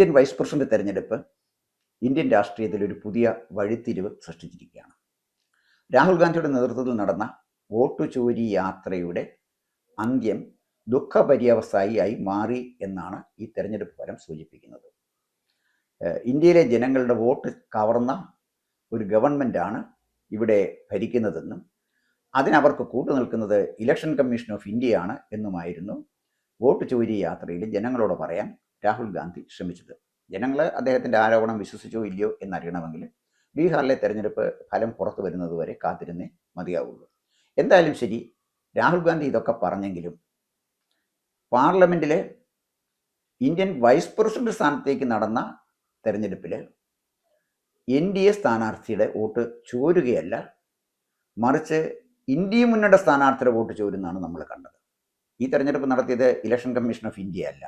Indian vice president തെരഞ്ഞെടുപ്പ് Indian രാഷ്ട്രീയത്തിൽ ഒരു പുതിയ വഴിത്തിരിവ് സൃഷ്ടിച്ചിരിക്കുകയാണ്. രാഹുൽ ഗാന്ധിയുടെ നേതൃത്വത്തിൽ നടന്ന വോട്ടു ചോരി യാത്രയുടെ അന്ത്യം ദുഃഖപര്യവസായിയായി മാറി എന്നാണ് ഈ തെരഞ്ഞെടുപ്പ് ഫലം സൂചിപ്പിക്കുന്നത്. ഇന്ത്യയിലെ ജനങ്ങളുടെ വോട്ട് കവർന്ന ഒരു ഗവൺമെന്റാണ് ഇവിടെ ഭരിക്കുന്നതെന്നും അതിനവർക്ക് കൂട്ടു നിൽക്കുന്നത് ഇലക്ഷൻ കമ്മീഷൻ ഓഫ് ഇന്ത്യയാണ് എന്നുമായിരുന്നു വോട്ട് ചോരി യാത്രയിൽ ജനങ്ങളോട് പറയാൻ രാഹുൽ ഗാന്ധി ശ്രമിച്ചത്. ജനങ്ങൾ അദ്ദേഹത്തിന്റെ ആരോപണം വിശ്വസിച്ചോ ഇല്ലയോ എന്നറിയണമെങ്കിൽ ബീഹാറിലെ തെരഞ്ഞെടുപ്പ് ഫലം പുറത്തു വരുന്നത് വരെ കാത്തിരുന്നേ മതിയാവുള്ളൂ. എന്തായാലും ശരി രാഹുൽ ഗാന്ധി ഇതൊക്കെ പറഞ്ഞെങ്കിലും പാർലമെന്റിലെ ഇന്ത്യൻ വൈസ് പ്രസിഡന്റ് സ്ഥാനത്തേക്ക് നടന്ന തെരഞ്ഞെടുപ്പിൽ എൻ ഡി എ സ്ഥാനാർത്ഥിയുടെ വോട്ട് ചോരുകയല്ല മറിച്ച് ഇന്ത്യ മുന്നണിയുടെ സ്ഥാനാർത്ഥിയുടെ വോട്ട് ചോരുന്നതാണ് നമ്മൾ കണ്ടത്. ഈ തെരഞ്ഞെടുപ്പ് നടത്തിയത് ഇലക്ഷൻ കമ്മീഷൻ ഓഫ് ഇന്ത്യ അല്ല.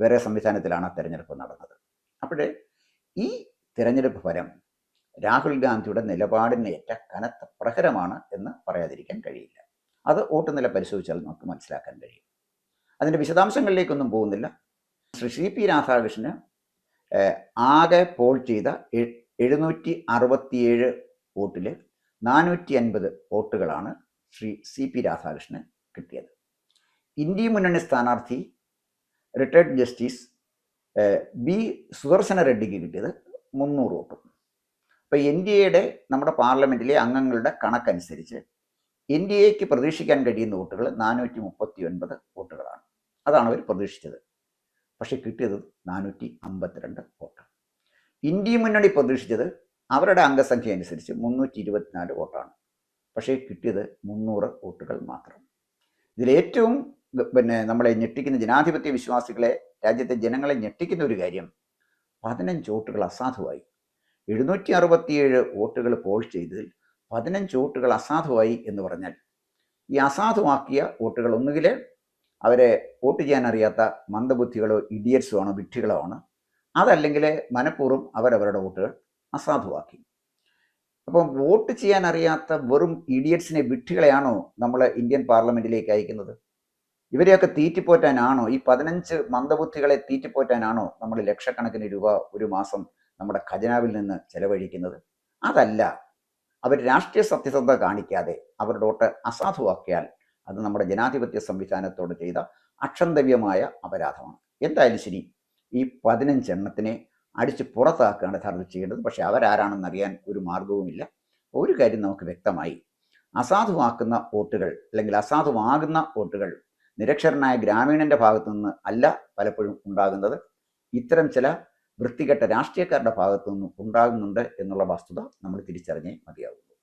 വേറെ സംവിധാനത്തിലാണ് തെരഞ്ഞെടുപ്പ് നടന്നത്. അപ്പോഴേ ഈ തിരഞ്ഞെടുപ്പ് ഫലം രാഹുൽ ഗാന്ധിയുടെ നിലപാടിന് ഏറ്റ കനത്ത പ്രഹരമാണ് എന്ന് പറയാതിരിക്കാൻ കഴിയില്ല. അത് വോട്ട് നില പരിശോധിച്ചാൽ നമുക്ക് മനസ്സിലാക്കാൻ കഴിയും. അതിന്റെ വിശദാംശങ്ങളിലേക്കൊന്നും പോകുന്നില്ല. ശ്രീ സി പി രാധാകൃഷ്ണന് ആകെ പോൾ ചെയ്ത എഴുന്നൂറ്റി അറുപത്തിയേഴ് വോട്ടിൽ നാനൂറ്റി അൻപത് വോട്ടുകളാണ് ശ്രീ സി പി രാധാകൃഷ്ണന് കിട്ടിയത്. ഇന്ത്യ മുന്നണി സ്ഥാനാർത്ഥി റിട്ടയർഡ് ജസ്റ്റിസ് ബി സുദർശന റെഡ്ഡിക്ക് കിട്ടിയത് മുന്നൂറ് വോട്ട്. അപ്പോൾ എൻ ഡി എയുടെ നമ്മുടെ പാർലമെന്റിലെ അംഗങ്ങളുടെ കണക്കനുസരിച്ച് എൻ ഡി എക്ക് പ്രതീക്ഷിക്കാൻ കഴിയുന്ന വോട്ടുകൾ നാനൂറ്റി മുപ്പത്തി ഒൻപത് വോട്ടുകളാണ്. അതാണ് അവർ പ്രതീക്ഷിച്ചത്. പക്ഷെ കിട്ടിയത് നാനൂറ്റി അമ്പത്തിരണ്ട് വോട്ട് ഇന്ത്യ മുന്നണി പ്രതീക്ഷിച്ചത് അവരുടെ അംഗസംഖ്യ അനുസരിച്ച് മുന്നൂറ്റി ഇരുപത്തിനാല് വോട്ടാണ്. പക്ഷേ കിട്ടിയത് മുന്നൂറ് വോട്ടുകൾ മാത്രം. ഇതിലേറ്റവും പിന്നെ നമ്മളെ ഞെട്ടിക്കുന്ന ജനാധിപത്യ വിശ്വാസികളെ രാജ്യത്തെ ജനങ്ങളെ ഞെട്ടിക്കുന്ന ഒരു കാര്യം. പതിനഞ്ച് വോട്ടുകൾ അസാധുവായി. എഴുന്നൂറ്റി അറുപത്തിയേഴ് വോട്ടുകൾ പോൾ ചെയ്തതിൽ പതിനഞ്ച് വോട്ടുകൾ അസാധുവായി എന്ന് പറഞ്ഞാൽ ഈ അസാധുവാക്കിയ വോട്ടുകൾ ഒന്നുകിൽ അവരെ വോട്ട് ചെയ്യാൻ അറിയാത്ത മന്ദബുദ്ധികളോ ഇഡിയറ്റ്സോ ആണോ വിഡ്ഢികളോ ആണ്. അതല്ലെങ്കിൽ മനഃപൂർവം അവരവരുടെ വോട്ടുകൾ അസാധുവാക്കി. അപ്പം വോട്ട് ചെയ്യാൻ അറിയാത്ത വെറും ഇഡിയറ്റ്സിനെ വിഡ്ഢികളെയാണോ നമ്മൾ ഇന്ത്യൻ പാർലമെന്റിലേക്ക് അയക്കുന്നത്? ഇവരെയൊക്കെ തീറ്റിപ്പോറ്റാനാണോ? ഈ പതിനഞ്ച് മന്ദബുദ്ധികളെ തീറ്റിപ്പോറ്റാനാണോ നമ്മൾ ലക്ഷക്കണക്കിന് രൂപ ഒരു മാസം നമ്മുടെ ഖജനാവിൽ നിന്ന് ചെലവഴിക്കുന്നത്? അതല്ല. അവർ രാഷ്ട്രീയ സത്യസന്ധത കാണിക്കാതെ അവരുടെ അസാധുവാക്കിയാൽ അത് നമ്മുടെ ജനാധിപത്യ സംവിധാനത്തോട് ചെയ്ത അക്ഷന്തവ്യമായ അപരാധമാണ്. എന്തായാലും ശരി ഈ പതിനഞ്ചെണ്ണത്തിനെ അടിച്ച് പുറത്താക്കുകയാണ് യഥാർത്ഥത്തിൽ ചെയ്യേണ്ടത്. പക്ഷേ അവരാരാണെന്ന് അറിയാൻ ഒരു മാർഗവുമില്ല ഒരു കാര്യം നമുക്ക് വ്യക്തമായി അസാധുവാക്കുന്ന വോട്ടുകൾ അല്ലെങ്കിൽ അസാധുവാകുന്ന വോട്ടുകൾ നിരക്ഷരനായ ഗ്രാമീണന്റെ ഭാഗത്തു നിന്ന് അല്ല പലപ്പോഴും ഉണ്ടാകുന്നത്. ഇത്തരം ചില വൃത്തികെട്ട രാഷ്ട്രീയക്കാരുടെ ഭാഗത്തു നിന്നും ഉണ്ടാകുന്നുണ്ട് എന്നുള്ള വസ്തുത നമ്മൾ തിരിച്ചറിഞ്ഞേ മതിയാവുള്ളൂ.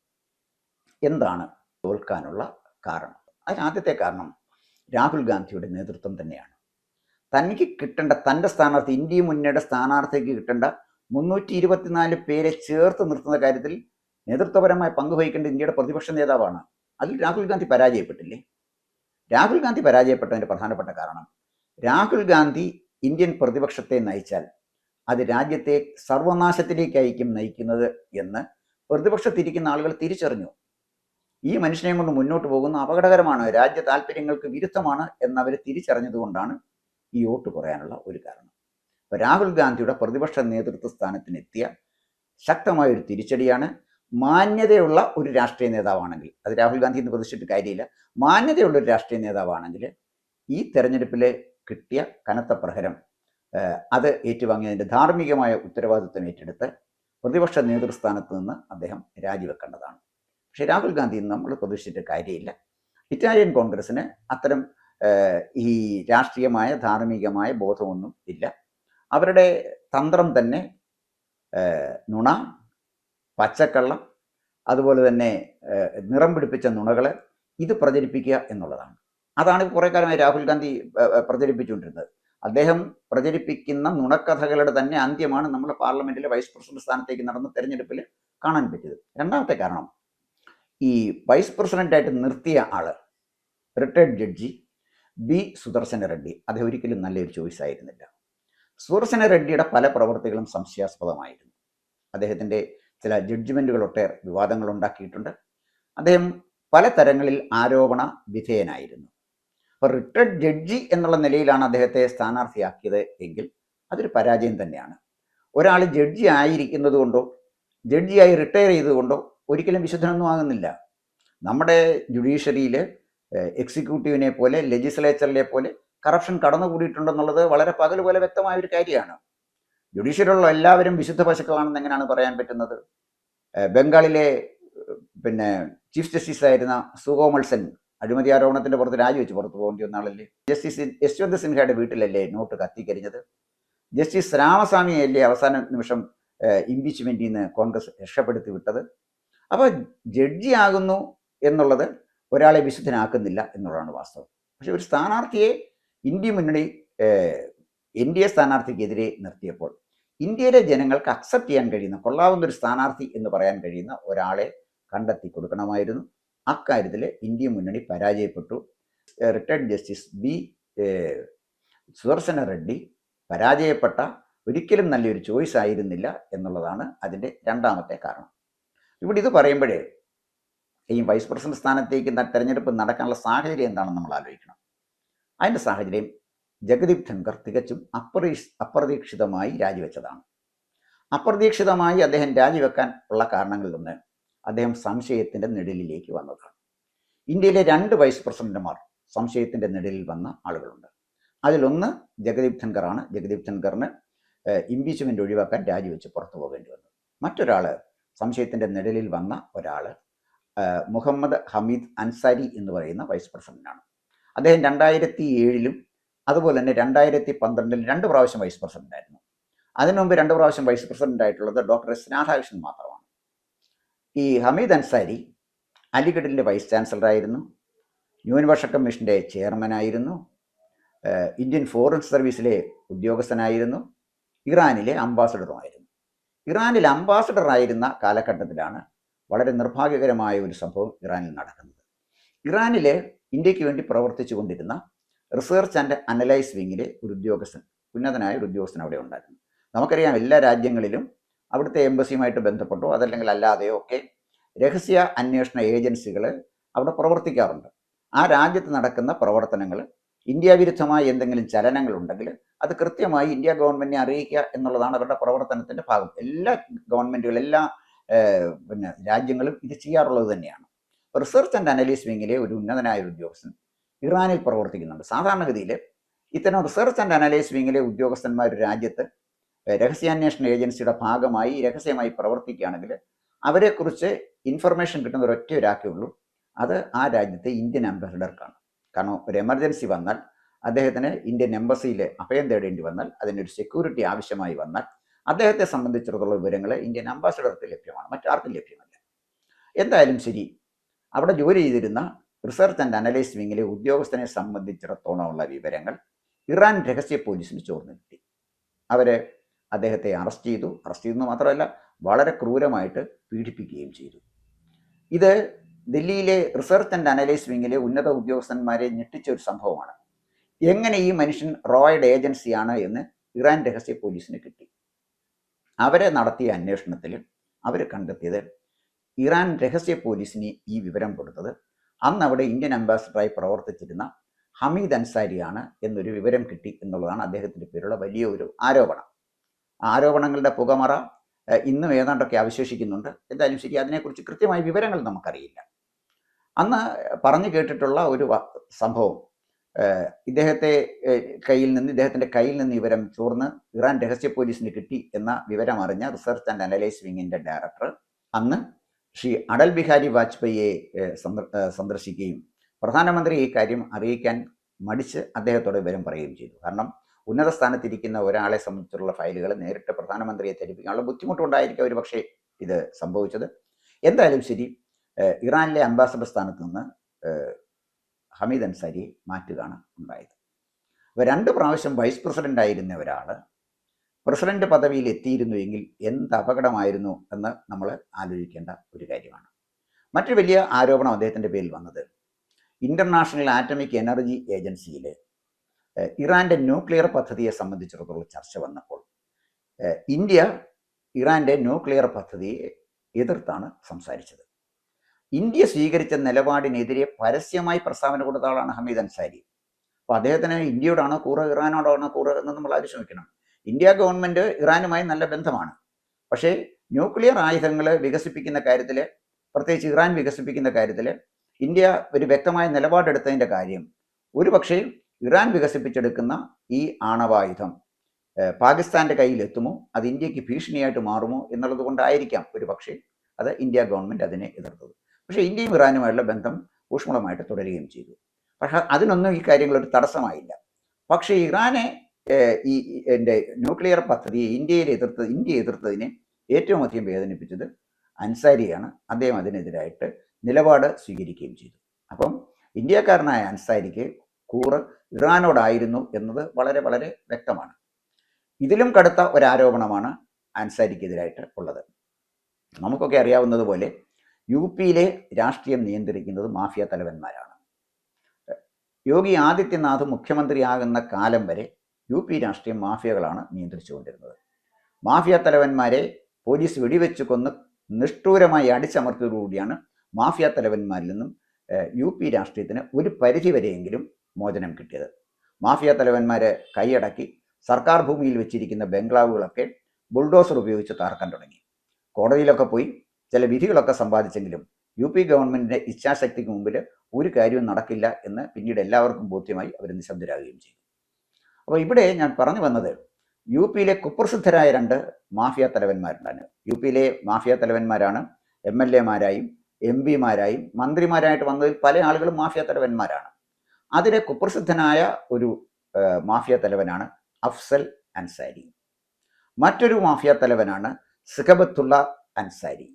എന്താണ് തോൽക്കാനുള്ള കാരണം? അതിനാദ്യത്തെ കാരണം രാഹുൽ ഗാന്ധിയുടെ നേതൃത്വം തന്നെയാണ്. തനിക്ക് കിട്ടേണ്ട തന്റെ സ്ഥാനാർത്ഥി ഇന്ത്യ മുന്നണിയുടെ സ്ഥാനാർത്ഥിക്ക് കിട്ടേണ്ട മുന്നൂറ്റി ഇരുപത്തിനാല് പേരെ ചേർത്ത് നിർത്തുന്ന കാര്യത്തിൽ നേതൃത്വപരമായി പങ്കുവഹിക്കേണ്ട ഇന്ത്യയുടെ പ്രതിപക്ഷ നേതാവാണ്. അതിൽ രാഹുൽ ഗാന്ധി പരാജയപ്പെട്ടില്ലേ? രാഹുൽ ഗാന്ധി പരാജയപ്പെട്ടതിന്റെ പ്രധാനപ്പെട്ട കാരണം രാഹുൽ ഗാന്ധി ഇന്ത്യൻ പ്രതിപക്ഷത്തെ നയിച്ചാൽ അത് രാജ്യത്തെ സർവനാശത്തിലേക്കായിരിക്കും നയിക്കുന്നത് എന്ന് പ്രതിപക്ഷത്തിരിക്കുന്ന ആളുകൾ തിരിച്ചറിഞ്ഞു. ഈ മനുഷ്യനെ കൊണ്ട് മുന്നോട്ട് പോകുന്ന അപകടകരമാണ് രാജ്യ താല്പര്യങ്ങൾക്ക് വിരുദ്ധമാണ് എന്നവർ തിരിച്ചറിഞ്ഞതുകൊണ്ടാണ് ഈ വോട്ട് കുറയാനുള്ള ഒരു കാരണം. രാഹുൽ ഗാന്ധിയുടെ പ്രതിപക്ഷ നേതൃത്വ സ്ഥാനത്തിനെത്തിയ ശക്തമായ ഒരു തിരിച്ചടിയാണ് മാന്യതയുള്ള ഒരു രാഷ്ട്രീയ നേതാവാണെങ്കിൽ അത് രാഹുൽ ഗാന്ധി എന്ന് പ്രതിഷ്ഠിച്ചിട്ട് കാര്യമില്ല മാന്യതയുള്ള ഒരു രാഷ്ട്രീയ നേതാവാണെങ്കിൽ ഈ തെരഞ്ഞെടുപ്പിൽ കിട്ടിയ കനത്ത പ്രഹരം അത് ഏറ്റുവാങ്ങിയതിന്റെ ധാർമ്മികമായ ഉത്തരവാദിത്വം ഏറ്റെടുത്ത് പ്രതിപക്ഷ നേതൃസ്ഥാനത്ത് നിന്ന് അദ്ദേഹം രാജിവെക്കേണ്ടതാണ്. പക്ഷേ രാഹുൽ ഗാന്ധി നമ്മൾ പ്രതീക്ഷിച്ചിട്ട് കാര്യമില്ല. ഇറ്റാലിയൻ കോൺഗ്രസ്സിന് അത്തരം ഈ രാഷ്ട്രീയമായ ധാർമ്മികമായ ബോധമൊന്നും ഇല്ല. അവരുടെ തന്ത്രം തന്നെ നുണ പച്ചക്കള്ളം അതുപോലെ തന്നെ നിറം പിടിപ്പിച്ച നുണകൾ ഇത് പ്രചരിപ്പിക്കുക എന്നുള്ളതാണ്. അതാണ് കുറേ കാലമായി രാഹുൽ ഗാന്ധി പ്രചരിപ്പിച്ചുകൊണ്ടിരുന്നത്. അദ്ദേഹം പ്രചരിപ്പിക്കുന്ന നുണക്കഥകളുടെ തന്നെ അന്ത്യമാണ് നമ്മുടെ പാർലമെന്റിലെ വൈസ് പ്രസിഡന്റ് സ്ഥാനത്തേക്ക് നടന്ന തെരഞ്ഞെടുപ്പിൽ കാണാൻ പറ്റിയത്. രണ്ടാമത്തെ കാരണം ഈ വൈസ് പ്രസിഡന്റായിട്ട് നിർത്തിയ ആൾ retired judge B Sudarshan Reddy. അദ്ദേഹം ഒരിക്കലും നല്ലൊരു ചോയ്സ് ആയിരുന്നില്ല. സുദർശന റെഡ്ഡിയുടെ പല പ്രവൃത്തികളും സംശയാസ്പദമായിരുന്നു. അദ്ദേഹത്തിന്റെ ചില ജഡ്ജ്മെന്റുകൾ ഒട്ടേറെ വിവാദങ്ങൾ ഉണ്ടാക്കിയിട്ടുണ്ട് അദ്ദേഹം പല തരങ്ങളിൽ ആരോപണ വിധേയനായിരുന്നു. അപ്പോൾ റിട്ടയർഡ് ജഡ്ജി എന്നുള്ള നിലയിലാണ് അദ്ദേഹത്തെ സ്ഥാനാർത്ഥിയാക്കിയത് എങ്കിൽ അതൊരു പരാജയം തന്നെയാണ്. ഒരാൾ ജഡ്ജി ആയിരിക്കുന്നത് കൊണ്ടോ ജഡ്ജിയായി റിട്ടയർ ചെയ്തുകൊണ്ടോ ഒരിക്കലും വിശുദ്ധനൊന്നും ആകുന്നില്ല. നമ്മുടെ ജുഡീഷ്യറിയിൽ എക്സിക്യൂട്ടീവിനെ പോലെ ലെജിസ്ലേച്ചറിലെ പോലെ കറപ്ഷൻ കടന്നുകൂടിയിട്ടുണ്ടെന്നുള്ളത് വളരെ പകൽ പോലെ വ്യക്തമായ ഒരു കാര്യമാണ്. ജുഡീഷ്യറിലുള്ള എല്ലാവരും വിശുദ്ധ പശുക്കളാണെന്ന് എങ്ങനെയാണ് പറയാൻ പറ്റുന്നത്? ബംഗാളിലെ പിന്നെ ചീഫ് ജസ്റ്റിസ് ആയിരുന്ന സുഗോമത്സൻ സെൻ അഴിമതി ആരോപണത്തിന്റെ പുറത്ത് രാജിവെച്ച് പുറത്തു പോകേണ്ടി വന്ന ആളല്ലേ? ജസ്റ്റിസ് യശ്വന്ത് സിൻഹയുടെ വീട്ടിലല്ലേ നോട്ട് കത്തിക്കരിഞ്ഞത്? ജസ്റ്റിസ് രാമസ്വാമിയല്ലേ അവസാന നിമിഷം ഇംപീച്ച്മെന്റിൽ നിന്ന് കോൺഗ്രസ് രക്ഷപ്പെടുത്തി വിട്ടത്? അപ്പോൾ ജഡ്ജി ആകുന്നു എന്നുള്ളത് ഒരാളെ വിശുദ്ധനാക്കുന്നില്ല എന്നുള്ളതാണ് വാസ്തവം. പക്ഷെ ഒരു സ്ഥാനാർത്ഥിയെ ഇന്ത്യ മുന്നണി എൻ ഡി എ സ്ഥാനാർത്ഥിക്കെതിരെ നിർത്തിയപ്പോൾ ഇന്ത്യയിലെ ജനങ്ങൾക്ക് അക്സെപ്റ്റ് ചെയ്യാൻ കഴിയുന്ന കൊള്ളാവുന്ന ഒരു സ്ഥാനാർത്ഥി എന്ന് പറയാൻ കഴിയുന്ന ഒരാളെ കണ്ടെത്തി കൊടുക്കണമായിരുന്നു. അക്കാര്യത്തിൽ ഇന്ത്യ മുന്നണി പരാജയപ്പെട്ടു. Retired justice B Sudarshan Reddy പരാജയപ്പെട്ട ഒരിക്കലും നല്ലൊരു ചോയ്സ് ആയിരുന്നില്ല എന്നുള്ളതാണ് അതിന്റെ രണ്ടാമത്തെ കാരണം. ഇവിടെ ഇത് പറയുമ്പോഴേ ഈ വൈസ് പ്രസിഡന്റ് സ്ഥാനത്തേക്ക് തെരഞ്ഞെടുപ്പ് നടക്കാനുള്ള സാഹചര്യം എന്താണെന്ന് നമ്മൾ ആലോചിക്കണം. അതിന്റെ സാഹചര്യം ജഗദീപ് ധൻകർ തികച്ചും അപ്രതീക്ഷ അപ്രതീക്ഷിതമായി രാജിവെച്ചതാണ്. അപ്രതീക്ഷിതമായി അദ്ദേഹം രാജിവെക്കാൻ ഉള്ള കാരണങ്ങളിലൊന്ന് അദ്ദേഹം സംശയത്തിന്റെ നെടിലിലേക്ക് വന്നതാണ്. ഇന്ത്യയിലെ രണ്ട് വൈസ് പ്രസിഡന്റുമാർ സംശയത്തിന്റെ നെടിലിൽ വന്ന ആളുകളുണ്ട്. അതിലൊന്ന് ജഗദീപ് ധൻകറാണ് ജഗദീപ് ധൻകറിന് ഇംപീച്ച്മെന്റ് ഒഴിവാക്കാൻ രാജിവെച്ച് പുറത്തു പോകേണ്ടി വന്നു. മറ്റൊരാൾ സംശയത്തിന്റെ നിഴലിൽ വന്ന ഒരാൾ മുഹമ്മദ് ഹമീദ് അൻസാരി എന്ന് പറയുന്ന വൈസ് പ്രസിഡന്റാണ്. അദ്ദേഹം രണ്ടായിരത്തി ഏഴിലും അതുപോലെ തന്നെ രണ്ടായിരത്തി പന്ത്രണ്ടിൽ രണ്ട് പ്രാവശ്യം വൈസ് പ്രസിഡന്റ് ആയിരുന്നു. അതിനു മുമ്പ് രണ്ട് പ്രാവശ്യം വൈസ് പ്രസിഡന്റ് ആയിട്ടുള്ളത് ഡോക്ടർ എസ് രാധാകൃഷ്ണൻ മാത്രമാണ്. ഈ ഹമീദ് അൻസാരി അലിഗഡിലെ വൈസ് ചാൻസലറായിരുന്നു ന്യൂനപക്ഷ കമ്മീഷന്റെ ചെയർമാനായിരുന്നു ഇന്ത്യൻ ഫോറിൻ സർവീസിലെ ഉദ്യോഗസ്ഥനായിരുന്നു. ഇറാനിലെ അംബാസഡറുമായിരുന്നു ഇറാനിൽ അംബാസഡർ ആയിരുന്ന കാലഘട്ടത്തിലാണ് വളരെ നിർഭാഗ്യകരമായ ഒരു സംഭവം ഇറാനിൽ നടക്കുന്നത്. ഇറാനിലെ ഇന്ത്യയ്ക്ക് വേണ്ടി പ്രവർത്തിച്ചു കൊണ്ടിരുന്ന റിസർച്ച് ആൻഡ് അനലൈസ് വിങ്ങിലെ ഒരു ഉദ്യോഗസ്ഥൻ ഉന്നതനായ ഒരു ഉദ്യോഗസ്ഥൻ അവിടെ ഉണ്ടായിരുന്നു. നമുക്കറിയാം എല്ലാ രാജ്യങ്ങളിലും അവിടുത്തെ എംബസിയുമായിട്ട് ബന്ധപ്പെട്ടോ അതല്ലെങ്കിൽ അല്ലാതെയോ ഒക്കെ രഹസ്യ അന്വേഷണ ഏജൻസികൾ അവിടെ പ്രവർത്തിക്കാറുണ്ട്. ആ രാജ്യത്ത് നടക്കുന്ന പ്രവർത്തനങ്ങൾ ഇന്ത്യ വിരുദ്ധമായ എന്തെങ്കിലും ചലനങ്ങൾ ഉണ്ടെങ്കിൽ അത് കൃത്യമായി ഇന്ത്യ ഗവൺമെന്റിനെ അറിയിക്കുക എന്നുള്ളതാണ് അവരുടെ പ്രവർത്തനത്തിന്റെ ഭാഗം. എല്ലാ ഗവൺമെന്റുകളും എല്ലാ പിന്നെ രാജ്യങ്ങളും ഇത് ചെയ്യാറുള്ളത് തന്നെയാണ്. റിസർച്ച് ആൻഡ് അനലൈസ് വിങ്ങിലെ ഒരു ഉന്നതനായ ഉദ്യോഗസ്ഥൻ ഇറാനിൽ പ്രവർത്തിക്കുന്നുണ്ട്. സാധാരണഗതിയിൽ ഇത്തരം റിസർച്ച് ആൻഡ് അനലൈസ് വിങ്ങിലെ ഉദ്യോഗസ്ഥന്മാർ രാജ്യത്ത് രഹസ്യാന്വേഷണ ഏജൻസിയുടെ ഭാഗമായി രഹസ്യമായി പ്രവർത്തിക്കുകയാണെങ്കിൽ അവരെക്കുറിച്ച് ഇൻഫർമേഷൻ കിട്ടുന്ന ഒരൊറ്റ ഒരാക്കേ ഉള്ളൂ. അത് ആ രാജ്യത്തെ ഇന്ത്യൻ അംബാസഡർക്കാണ് കാരണം ഒരു എമർജൻസി വന്നാൽ അദ്ദേഹത്തിന് ഇന്ത്യൻ എംബസിയിൽ അഭയം തേടേണ്ടി വന്നാൽ അതിനൊരു സെക്യൂരിറ്റി ആവശ്യമായി വന്നാൽ അദ്ദേഹത്തെ സംബന്ധിച്ചിടത്തോളം വിവരങ്ങൾ ഇന്ത്യൻ അംബാസഡർക്ക് ലഭ്യമാണ്. മറ്റാർക്കും ലഭ്യമല്ല. എന്തായാലും ശരി അവിടെ ജോലി ചെയ്തിരുന്ന റിസർച്ച് ആൻഡ് അനലൈസ് വിങ്ങിലെ ഉദ്യോഗസ്ഥനെ സംബന്ധിച്ചിടത്തോളമുള്ള വിവരങ്ങൾ ഇറാൻ രഹസ്യ പോലീസിന് ചോർന്നു കിട്ടി. അവരെ അദ്ദേഹത്തെ അറസ്റ്റ് ചെയ്തു. അറസ്റ്റ് ചെയ്തെന്ന് മാത്രമല്ല വളരെ ക്രൂരമായിട്ട് പീഡിപ്പിക്കുകയും ചെയ്തു. ഇത് ദില്ലിയിലെ റിസർച്ച് ആൻഡ് അനലൈസ് വിങ്ങിലെ ഉന്നത ഉദ്യോഗസ്ഥന്മാരെ ഞെട്ടിച്ച ഒരു സംഭവമാണ്. എങ്ങനെ ഈ മനുഷ്യൻ റോയുടെ ഏജൻസിയാണ് എന്ന് ഇറാൻ രഹസ്യ പോലീസിന് കിട്ടി. അവരെ നടത്തിയ അന്വേഷണത്തിൽ അവർ കണ്ടെത്തിയത് ഇറാൻ രഹസ്യ പോലീസിന് ഈ വിവരം കൊടുത്തത് അന്ന് അവിടെ ഇന്ത്യൻ അംബാസിഡറായി പ്രവർത്തിച്ചിരുന്ന ഹമീദ് അൻസാരിയാണ് എന്നൊരു വിവരം കിട്ടി എന്നുള്ളതാണ് അദ്ദേഹത്തിന്റെ പേരുള്ള വലിയ ഒരു ആരോപണം ആരോപണങ്ങളുടെ പുകമറ ഇന്നും ഏതാണ്ടൊക്കെ അവശേഷിക്കുന്നുണ്ട്. എന്തായാലും ശരി അതിനെക്കുറിച്ച് കൃത്യമായ വിവരങ്ങൾ നമുക്കറിയില്ല. അന്ന് പറഞ്ഞു കേട്ടിട്ടുള്ള ഒരു സംഭവം ഇദ്ദേഹത്തെ കയ്യിൽ നിന്ന് ഇദ്ദേഹത്തിന്റെ കയ്യിൽ നിന്ന് വിവരം ചോർന്ന് ഇറാൻ രഹസ്യ പോലീസിന് കിട്ടി എന്ന വിവരം അറിഞ്ഞ റിസർച്ച് ആൻഡ് അനലൈസ് വിങ്ങിന്റെ ഡയറക്ടർ അന്ന് ശ്രീ അടൽ ബിഹാരി വാജ്പേയിയെ സന്ദർശിക്കുകയും പ്രധാനമന്ത്രി ഈ കാര്യം അറിയിക്കാൻ മടിച്ച് അദ്ദേഹത്തോട് വിവരം പറയുകയും ചെയ്തു. കാരണം ഉന്നത സ്ഥാനത്തിരിക്കുന്ന ഒരാളെ സംബന്ധിച്ചുള്ള ഫയലുകൾ നേരിട്ട് പ്രധാനമന്ത്രിയെ ധരിപ്പിക്കാനുള്ള ബുദ്ധിമുട്ടുണ്ടായിരിക്കും ഒരു പക്ഷേ ഇത് സംഭവിച്ചത്. എന്തായാലും ശരി ഇറാനിലെ അംബാസഡർ സ്ഥാനത്ത് നിന്ന് ഹമീദ് അൻസാരിയെ മാറ്റുകയാണ് ഉണ്ടായത്. അപ്പോൾ രണ്ട് പ്രാവശ്യം വൈസ് പ്രസിഡന്റ് ആയിരുന്ന ഒരാൾ പ്രസിഡന്റ് പദവിയിൽ എത്തിയിരുന്നു എങ്കിൽ എന്ത് അപകടമായിരുന്നു എന്ന് നമ്മൾ ആലോചിക്കേണ്ട ഒരു കാര്യമാണ്. മറ്റൊരു വലിയ ആരോപണം അദ്ദേഹത്തിന്റെ പേരിൽ വന്നത്. ഇന്റർനാഷണൽ ആറ്റമിക് എനർജി ഏജൻസിയിൽ ഇറാന്റെ ന്യൂക്ലിയർ പദ്ധതിയെ സംബന്ധിച്ചിടത്തോളം ചർച്ച വന്നപ്പോൾ ഇന്ത്യ ഇറാന്റെ ന്യൂക്ലിയർ പദ്ധതിയെ എതിർത്താണ് സംസാരിച്ചത്. ഇന്ത്യ സ്വീകരിച്ച നിലപാടിനെതിരെ പരസ്യമായി പ്രസ്താവന കൊടുത്ത ആളാണ് ഹമീദ് അൻസാരി. അപ്പോൾ അദ്ദേഹത്തിന് ഇന്ത്യയോടാണോ കൂറ് ഇറാനോടാണോ കൂറ് എന്ന് നമ്മൾ ആലോചിച്ച് നോക്കണം. ഇന്ത്യ ഗവൺമെന്റ് ഇറാനുമായി നല്ല ബന്ധമാണ്. പക്ഷേ ന്യൂക്ലിയർ ആയുധങ്ങൾ വികസിപ്പിക്കുന്ന കാര്യത്തിൽ പ്രത്യേകിച്ച് ഇറാൻ വികസിപ്പിക്കുന്ന കാര്യത്തിൽ ഇന്ത്യ ഒരു വ്യക്തമായ നിലപാടെടുത്തതിന്റെ കാര്യം ഒരു പക്ഷേ ഇറാൻ വികസിപ്പിച്ചെടുക്കുന്ന ഈ ആണവായുധം പാകിസ്ഥാന്റെ കയ്യിലെത്തുമോ? അത് ഇന്ത്യയ്ക്ക് ഭീഷണിയായിട്ട് മാറുമോ എന്നുള്ളത് കൊണ്ടായിരിക്കാം ഒരു പക്ഷേ അത് ഇന്ത്യ ഗവൺമെന്റ് അതിനെ എതിർത്തത്. പക്ഷേ ഇന്ത്യയും ഇറാനുമായുള്ള ബന്ധം ഊഷ്മളമായിട്ട് തുടരുകയും ചെയ്തു. പക്ഷേ അതിനൊന്നും ഈ കാര്യങ്ങളൊരു തടസ്സമായില്ല. പക്ഷേ ഇറാനെ ഈ എന്റെ ന്യൂക്ലിയർ പദ്ധതിയെ ഇന്ത്യയിൽ എതിർത്തത് ഇന്ത്യ എതിർത്തതിനെ ഏറ്റവും അധികം വേദനിപ്പിച്ചത് അൻസാരിയാണ്. അദ്ദേഹം അതിനെതിരായിട്ട് നിലപാട് സ്വീകരിക്കുകയും ചെയ്തു. അപ്പം ഇന്ത്യക്കാരനായ അൻസാരിക്ക് കൂറ് ഇറാനോടായിരുന്നു എന്നത് വളരെ വളരെ വ്യക്തമാണ്. ഇതിലും കടുത്ത ഒരാരോപണമാണ് അൻസാരിക്കെതിരായിട്ട് ഉള്ളത്. നമുക്കൊക്കെ അറിയാവുന്നതുപോലെ യു പിയിലെ രാഷ്ട്രീയം നിയന്ത്രിക്കുന്നത് മാഫിയ തലവന്മാരാണ്. യോഗി ആദിത്യനാഥ് മുഖ്യമന്ത്രിയാകുന്ന കാലം വരെ യു പി രാഷ്ട്രീയം മാഫിയകളാണ് നിയന്ത്രിച്ചുകൊണ്ടിരുന്നത്. മാഫിയ തലവന്മാരെ പോലീസ് വെടിവെച്ച് കൊന്ന് നിഷ്ഠൂരമായി അടിച്ചമർത്തിയതോടുകൂടിയാണ് മാഫിയ തലവന്മാരിൽ നിന്നും യു പി രാഷ്ട്രീയത്തിന് ഒരു പരിധിവരെയെങ്കിലും മോചനം കിട്ടിയത്. മാഫിയ തലവന്മാരെ കൈയടക്കി സർക്കാർ ഭൂമിയിൽ വെച്ചിരിക്കുന്ന ബംഗ്ലാവുകളൊക്കെ ബുൾഡോസർ ഉപയോഗിച്ച് തകർക്കാൻ തുടങ്ങി. കോടതിയിലൊക്കെ പോയി ചില വിധികളൊക്കെ സമ്പാദിച്ചെങ്കിലും യു പി ഗവൺമെന്റിന്റെ ഇച്ഛാശക്തിക്ക് മുമ്പിൽ ഒരു കാര്യവും നടക്കില്ല എന്ന് പിന്നീട് എല്ലാവർക്കും ബോധ്യമായി അവർ നിശബ്ദരാകുകയും ചെയ്തു. അപ്പോൾ ഇവിടെ ഞാൻ പറഞ്ഞു വന്നത് യു പിയിലെ കുപ്രസിദ്ധരായ രണ്ട് മാഫിയ തലവന്മാരുണ്ടാണ് യു പിയിലെ മാഫിയ തലവന്മാരാണ് എം എൽ എമാരായും എം പിമാരായും മന്ത്രിമാരായിട്ട് വന്നതിൽ പല ആളുകളും മാഫിയ തലവന്മാരാണ്. അതിലെ കുപ്രസിദ്ധനായ ഒരു മാഫിയ തലവനാണ് അഫ്സൽ അൻസാരി. മറ്റൊരു മാഫിയ തലവനാണ് സിഖബത്തുള്ള അൻസാരി.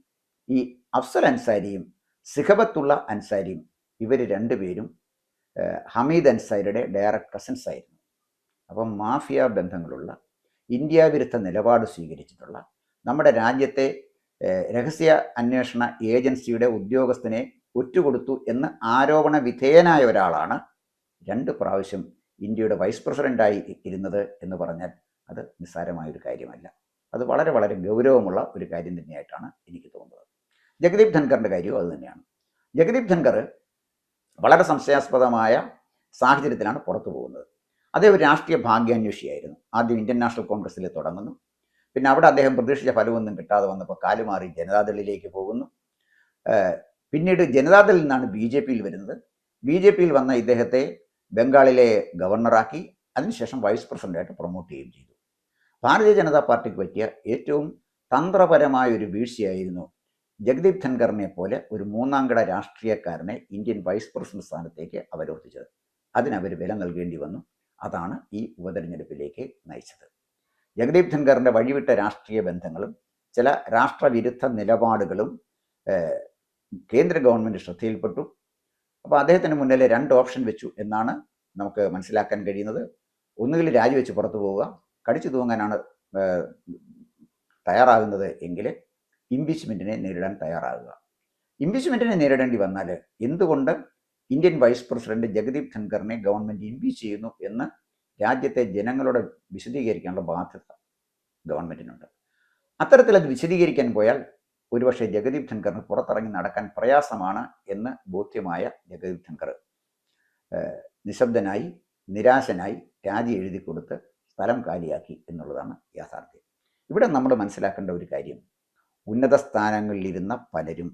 ഈ അഫ്സൽ അൻസാരിയും സിഖബത്തുള്ള അൻസാരിയും ഇവർ രണ്ടുപേരും ഹമീദ് അൻസാരിയുടെ ഡയറക്ട് കസിൻസ് ആയിരുന്നു അപ്പം മാഫിയ ബന്ധങ്ങളുള്ള ഇന്ത്യ വിരുദ്ധ നിലപാട് സ്വീകരിച്ചിട്ടുള്ള നമ്മുടെ രാജ്യത്തെ രഹസ്യ അന്വേഷണ ഏജൻസിയുടെ ഉദ്യോഗസ്ഥനെ ഒറ്റുകൊടുത്തു എന്ന് ആരോപണ വിധേയനായ ഒരാളാണ് രണ്ട് പ്രാവശ്യം ഇന്ത്യയുടെ വൈസ് പ്രസിഡന്റായി ഇരുന്നത് എന്ന് പറഞ്ഞാൽ അത് നിസ്സാരമായൊരു കാര്യമല്ല. അത് വളരെ വളരെ ഗൗരവമുള്ള ഒരു കാര്യം തന്നെയായിട്ടാണ് എനിക്ക് തോന്നുന്നത്. ജഗദീപ് ധൻഖറിന്റെ കാര്യവും അത് തന്നെയാണ്. ജഗദീപ് ധൻഖർ വളരെ സംശയാസ്പദമായ സാഹചര്യത്തിലാണ് പുറത്തു പോകുന്നത്. അദ്ദേഹം ഒരു രാഷ്ട്രീയ ഭാഗ്യാന്വേഷിയായിരുന്നു. ആദ്യം ഇന്ത്യൻ നാഷണൽ കോൺഗ്രസ്സിൽ തുടങ്ങുന്നു. പിന്നെ അവിടെ അദ്ദേഹം പ്രതീക്ഷിച്ച ഫലമൊന്നും കിട്ടാതെ വന്നപ്പോൾ കാലുമാറി ജനതാദളിലേക്ക് പോകുന്നു. പിന്നീട് ജനതാദളിൽ നിന്നാണ് ബി ജെ പിയിൽ വരുന്നത്. ബി ജെ പിയിൽ വന്ന ഇദ്ദേഹത്തെ ബംഗാളിലെ ഗവർണറാക്കി അതിനുശേഷം വൈസ് പ്രസിഡന്റായിട്ട് പ്രൊമോട്ട് ചെയ്യുകയും ചെയ്തു. ഭാരതീയ ജനതാ പാർട്ടിക്ക് പറ്റിയ ഏറ്റവും തന്ത്രപരമായ ഒരു വീഴ്ചയായിരുന്നു ജഗദീപ് ധൻഖറിനെ പോലെ ഒരു മൂന്നാംകിട രാഷ്ട്രീയക്കാരനെ ഇന്ത്യൻ വൈസ് പ്രസിഡന്റ് സ്ഥാനത്തേക്ക് അവരോധിച്ചത്. അതിനവർ വില നൽകേണ്ടി വന്നു. അതാണ് ഈ ഉപതെരഞ്ഞെടുപ്പിലേക്ക് നയിച്ചത്. ജഗദീപ് ധൻഖറിന്റെ വഴിവിട്ട രാഷ്ട്രീയ ബന്ധങ്ങളും ചില രാഷ്ട്രവിരുദ്ധ നിലപാടുകളും കേന്ദ്ര ഗവൺമെന്റ് ശ്രദ്ധയിൽപ്പെട്ടു. അപ്പോൾ അദ്ദേഹത്തിന് മുന്നിൽ രണ്ട് ഓപ്ഷൻ വെച്ചു എന്നാണ് നമുക്ക് മനസ്സിലാക്കാൻ കഴിയുന്നത്. ഒന്നുകിൽ രാജിവെച്ച് പുറത്തു പോവുക കടിച്ചു തൂങ്ങാനാണ് തയ്യാറാകുന്നത് എങ്കിൽ ഇംപീച്ച്മെന്റിനെ നേരിടാൻ തയ്യാറാകുക. ഇംപീച്ച്മെന്റിനെ നേരിടേണ്ടി വന്നാൽ എന്തുകൊണ്ട് ഇന്ത്യൻ വൈസ് പ്രസിഡന്റ് ജഗദീപ് ധൻഖറിനെ ഗവൺമെന്റ് ഇംപീച്ച് ചെയ്യുന്നു എന്ന് രാജ്യത്തെ ജനങ്ങളോട് വിശദീകരിക്കാനുള്ള ബാധ്യത ഗവൺമെന്റിനുണ്ട് അത്തരത്തിൽ അത് വിശദീകരിക്കാൻ പോയാൽ ഒരുപക്ഷെ ജഗദീപ് ധൻഖറിന് പുറത്തിറങ്ങി നടക്കാൻ പ്രയാസമാണ് എന്ന് ബോധ്യമായ ജഗദീപ് ധൻഖർ നിശബ്ദനായി നിരാശനായി രാജി എഴുതി കൊടുത്ത് സ്ഥലം കാലിയാക്കി എന്നുള്ളതാണ് യാഥാർത്ഥ്യം. ഇവിടെ നമ്മൾ മനസ്സിലാക്കേണ്ട ഒരു കാര്യം ഉന്നത സ്ഥാനങ്ങളിലിരുന്ന പലരും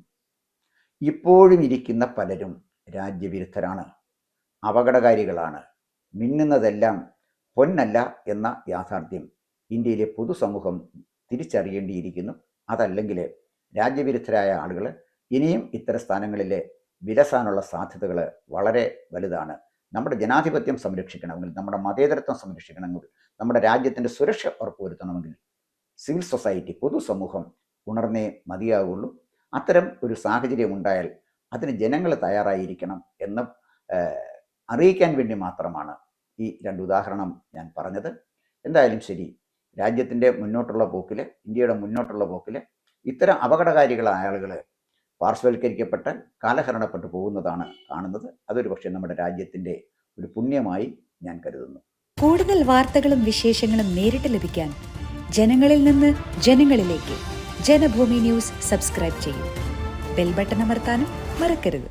ഇപ്പോഴും ഇരിക്കുന്ന പലരും രാജ്യവിരുദ്ധരാണ്. അപകടകാരികളാണ്. മിന്നുന്നതെല്ലാം പൊന്നല്ല എന്ന യാഥാർത്ഥ്യം. ഇന്ത്യയിലെ പൊതുസമൂഹം തിരിച്ചറിയേണ്ടിയിരിക്കുന്നു. അതല്ലെങ്കിൽ രാജ്യവിരുദ്ധരായ ആളുകൾ ഇനിയും ഇത്തരം സ്ഥാനങ്ങളിൽ വിലസാനുള്ള സാധ്യതകൾ വളരെ വലുതാണ്. നമ്മുടെ ജനാധിപത്യം സംരക്ഷിക്കണമെങ്കിൽ നമ്മുടെ മതേതരത്വം സംരക്ഷിക്കണമെങ്കിൽ നമ്മുടെ രാജ്യത്തിന്റെ സുരക്ഷ ഉറപ്പുവരുത്തണമെങ്കിൽ സിവിൽ സൊസൈറ്റി പൊതുസമൂഹം ഉണർന്നേ മതിയാവുള്ളൂ. അത്തരം ഒരു സാഹചര്യം ഉണ്ടായാൽ അതിന് ജനങ്ങൾ തയ്യാറായിരിക്കണം എന്ന് അറിയിക്കാൻ വേണ്ടി മാത്രമാണ് ഈ രണ്ട് ഉദാഹരണം ഞാൻ പറഞ്ഞത്. എന്തായാലും ശരി രാജ്യത്തിന്റെ മുന്നോട്ടുള്ള പോക്കിൽ ഇന്ത്യയുടെ മുന്നോട്ടുള്ള പോക്കിൽ ഇത്തരം അപകടകാരികളായ ആളുകൾ പാർശ്വവൽക്കരിക്കപ്പെട്ട് കാലഹരണപ്പെട്ടു പോകുന്നതാണ് കാണുന്നത്. അതൊരു പക്ഷേ നമ്മുടെ രാജ്യത്തിന്റെ ഒരു പുണ്യമായി ഞാൻ കരുതുന്നു. കൂടുതൽ വാർത്തകളും വിശേഷങ്ങളും നേരിട്ട് ലഭിക്കാൻ ജനങ്ങളിൽ നിന്ന് ജനങ്ങളിലേക്ക്. ജനഭൂമി ന്യൂസ് സബ്സ്ക്രൈബ് ചെയ്യൂ. ബെൽ ബട്ടൺ അമർത്താനും മറക്കരുത്